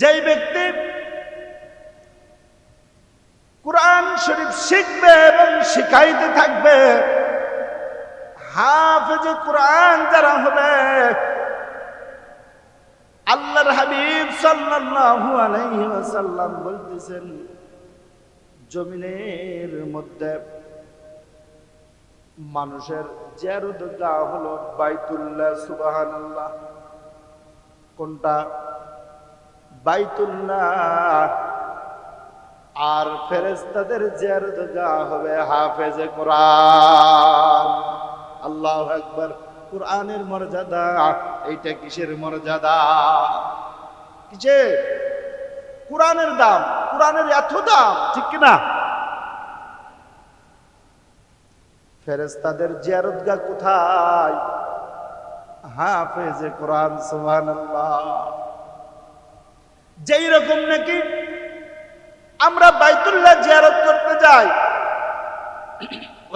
যেই ব্যক্তি কোরআন শরীফ শিখবে এবং শিখাইতে থাকবে, হাফেজে কোরআন যারা হবে, আল্লাহর হাবিব সাল্লাল্লাহু আলাইহি ওয়াসাল্লাম বলতেছেন, জমিনের মধ্যে মানুষের জেরুদা হলো বাইতুল্লাহ সুবহানাল্লাহ। কোনটা? বাইতুল্লাহ। আর ফেরেস্তাদের জেরুদা হবে হাফেজে কোরআন। আল্লাহ একবার কোরআনের মর্যাদা, এইটা কিসের মর্যাদা? কিসে? কোরআনের দাম। কোরআনের এত দাম, ঠিক কিনা? ফেরেস্তাদের জিয়ারতগা কোথায়? হাফেজে কোরআন, সুবহানাল্লাহ। যেই রকম নাকি আমরা বাইতুল্লাহ জিয়ারত করতে যাই,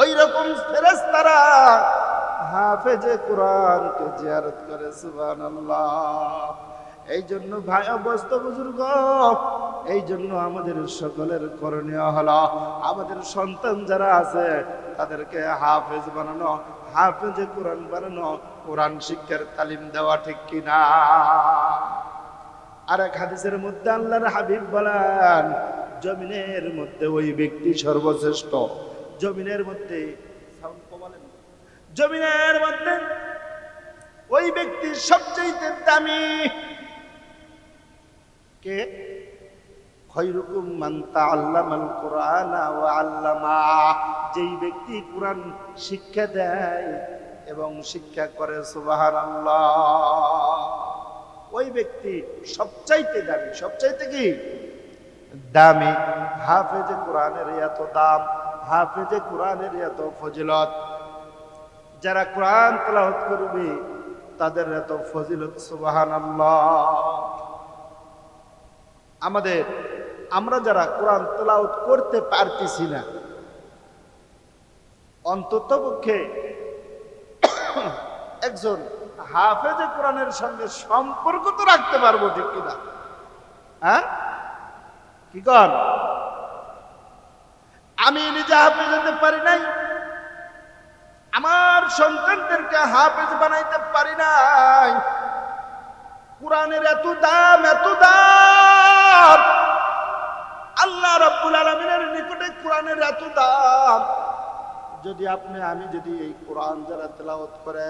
ওই রকম ফেরেস্তারা হাফেজে কোরআনকে জিয়ারত করে, সুবহানাল্লাহ। এই জন্য ভাই অবস্থ বুজুর্গ, এই জন্য আমাদের সকলের করণীয় হলো, আমাদের সন্তান যারা আছে, তাদেরকে হাফেজ বানানো, হাফেজে কোরআন বানানো, কোরআন শিক্ষার তালিম দেওয়া ঠিক কিনা? আর এক হাদিসের মধ্যে আল্লাহর হাবিব বলেন, জমিনের মধ্যে ওই ব্যক্তি সর্বশ্রেষ্ঠ। জমিনের মধ্যে জমিনের মধ্যে ওই ব্যক্তি সবচেয়ে দামি। কে? খৈরুকুম মান তাআল্লামাল কুরআনা ওয়া আল্লামা। যেই ব্যক্তি কোরআন শিক্ষা দেয় এবং শিক্ষা করে, সুবহানাল্লাহ। ওই ব্যক্তি সবচাইতে দামি, সবচাইতে কি? দামি। হাফেজে কোরআনের এত দাম, হাফেজে কোরআনের এত ফজিলত। যারা কোরআন তেলাওয়াত করবে, তাদের এত ফজিলত, সুবহানাল্লাহ। আমাদের, আমরা যারা কোরআন তেলাওয়াত করতে পারতেছি না অন্তত পক্ষে একজন হাফেজে কোরআনের সঙ্গে সম্পর্ক তো রাখতে পারব, ঠিক কিনা হ্যাঁ? কি কন? আমি নিজে হাফেজ হতে পারি নাই। আমার সন্তানদেরকে হাফেজ বানাইতে পারি নাই। কোরআনের এত দাম এত দাম। আল্লাহ রাব্বুল আলমিনের নিকটে কোরআনের এত দাম। যদি আপনি, আমি যদি এই কোরআন যারা তেলাওয়াত করে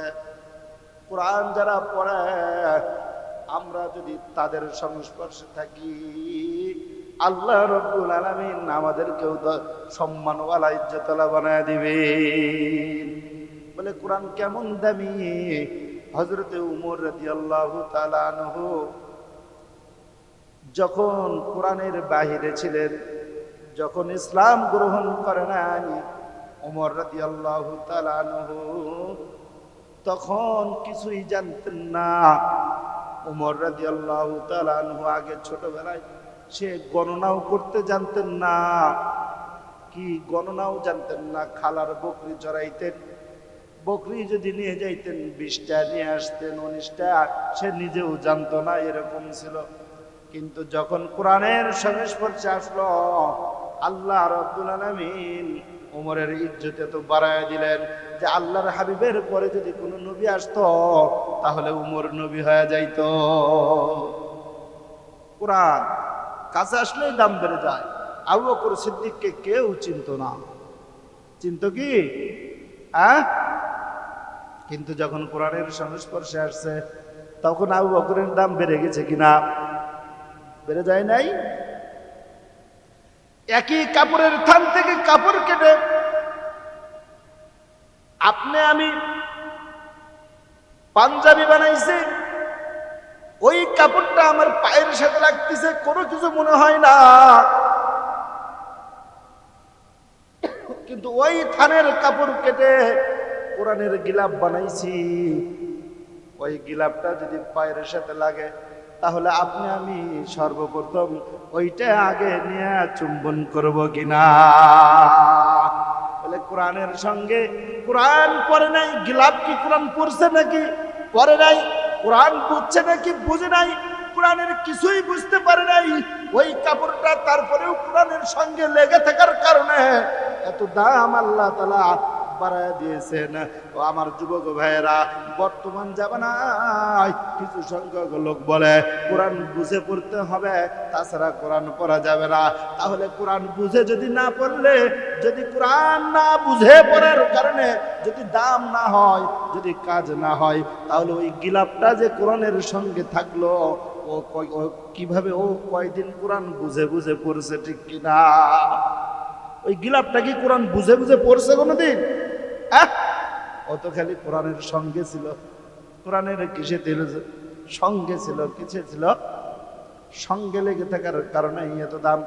কোরআন যারা পড়ে, আমরা যদি তাদের সংস্পর্শে থাকি, আল্লাহ রব্বুল আলমিন আমাদেরকেও সম্মানওয়ালা ইজ্জতলা বানায় দিবে বলে কোরআন কেমন দামি? হজরতে উমর রাজি আল্লাহ তালানহু যখন কোরআনের বাহিরে ছিলেন, যখন ইসলাম গ্রহণ করে নাই, উমর রাজি আল্লাহ তালানহু তখন কিছুই জানতেন না। উমর রাজি আল্লাহ তালানহু আগে ছোটবেলায় সে গণনাও করতে জানতেন না। কি গণনাও জানতেন না, খালার বকরি চড়াইতেন। বকরি যদি নিয়ে যাইতেন, বিশটা নিয়ে আসতেন, উনিশটা, সে নিজেও জানতো না, এরকম ছিল। কিন্তু যখন কোরআনের সংস্পর্শে আসলো আল্লাহ রব্দুল আলমিন উমরের ইজ্জতে তো বাড়ায় দিলেন যে আল্লাহর হাবিবের পরে যদি কোনো নবী আসতো, তাহলে উমর নবী হয়ে যাইত। কোরআন কাছে আসলেই দাম বেড়ে যায়। আবু বকর সিদ্দিককে কেউ চিনত না। চিনত কি? কিন্তু যখন কোরআনের সংস্পর্শে আসছে, তখন আবু বকরের দাম বেড়ে গেছে কিনা? বেড়ে যায় নাই? একই কাপড়ের থান থেকে কাপড় কেটে, আপনি আমি পাঞ্জাবি বানাইছি, ওই কাপড়টা আমার পায়ের সাথে লাগতেছে, কোনো কিছু মনে হয় না। কিন্তু ওই থানের কাপড় কেটে কোরআনের গিলাপ বানাইছি। ওই গিলাপটা যদি পায়ের সাথে লাগে তাহলে আপনি আমি সর্বপ্রথম ওইটা আগে নিয়ে চুম্বন করব কিনা? বলে কোরআনের সঙ্গে, কোরআন পরে নাই, গিলাপ কি কোরআন পড়ছে নাকি? পরে নাই, কোরআন বুঝছে নাকি? বুঝে নাই, কোরআনের কিছুই বুঝতে পারে নাই। ওই কাপড়টা তারপরেও কোরআনের সঙ্গে লেগে থাকার কারণে এত দাম আল্লাহ তালা বাড়ায় দিয়েছেন। ও আমার যুবক ভাইয়েরা, বর্তমান জামানায় কিছু সংখ্যক লোক বলে, কোরআন বুঝে পড়তে হবে, তাছাড়া কোরআন পড়া যাবে না। তাহলে কোরআন বুঝে যদি না পড়লে, যদি কোরআন না বুঝে পড়ার কারণে যদি দাম না হয়, যদি কাজ না হয়, তাহলে ওই গিলাপটা যে কোরআনের সঙ্গে থাকল, ও ও কীভাবে ও কয়দিন কোরআন বুঝে বুঝে পড়ছে ঠিক কিনা? ওই গিলাপটা কি কোরআন বুঝে বুঝে পড়ছে কোনোদিন? ও খালি কোরআনের সঙ্গে ছিল। কোরআনের কিসে দিল সঙ্গে ছিল কিছু ছিল? সঙ্গে লেগে থাকার কারণে এত দাম।